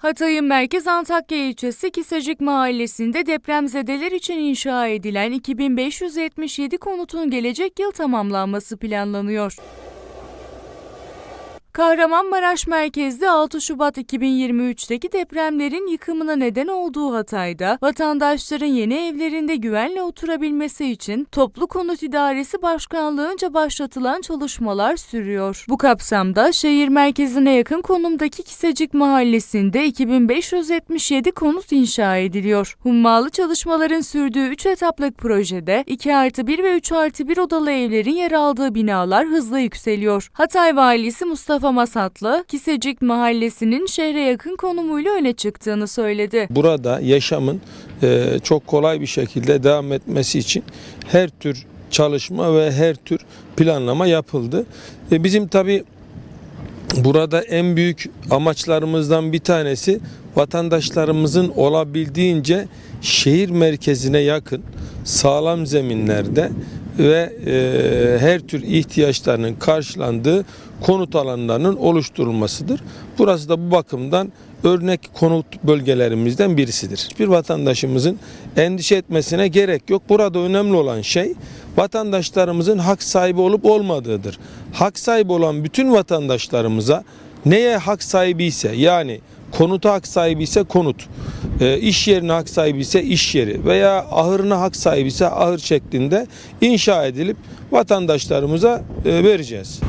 Hatay'ın merkez Antakya ilçesi Kisecik mahallesinde depremzedeler için inşa edilen 2577 konutun gelecek yıl tamamlanması planlanıyor. Kahramanmaraş merkezli 6 Şubat 2023'teki depremlerin yıkımına neden olduğu Hatay'da vatandaşların yeni evlerinde güvenle oturabilmesi için Toplu Konut İdaresi Başkanlığı'nca başlatılan çalışmalar sürüyor. Bu kapsamda şehir merkezine yakın konumdaki Kisecik mahallesinde 2577 konut inşa ediliyor. Hummalı çalışmaların sürdüğü 3 etaplık projede 2 artı 1 ve 3 artı 1 odalı evlerin yer aldığı binalar hızla yükseliyor. Hatay Valisi Mustafa Masatlı, Kisecik mahallesinin şehre yakın konumuyla öne çıktığını söyledi. Burada yaşamın e, çok kolay bir şekilde devam etmesi için her tür çalışma ve her tür planlama yapıldı. E, bizim tabi burada en büyük amaçlarımızdan bir tanesi vatandaşlarımızın olabildiğince şehir merkezine yakın sağlam zeminlerde ve e, her tür ihtiyaçlarının karşılandığı konut alanlarının oluşturulmasıdır. Burası da bu bakımdan örnek konut bölgelerimizden birisidir. Bir vatandaşımızın endişe etmesine gerek yok. Burada önemli olan şey vatandaşlarımızın hak sahibi olup olmadığıdır. Hak sahibi olan bütün vatandaşlarımıza neye hak sahibi ise yani konuta hak sahibi ise konut, e, iş yerine hak sahibi ise iş yeri veya ahırına hak sahibi ise ahır şeklinde inşa edilip vatandaşlarımıza e, vereceğiz.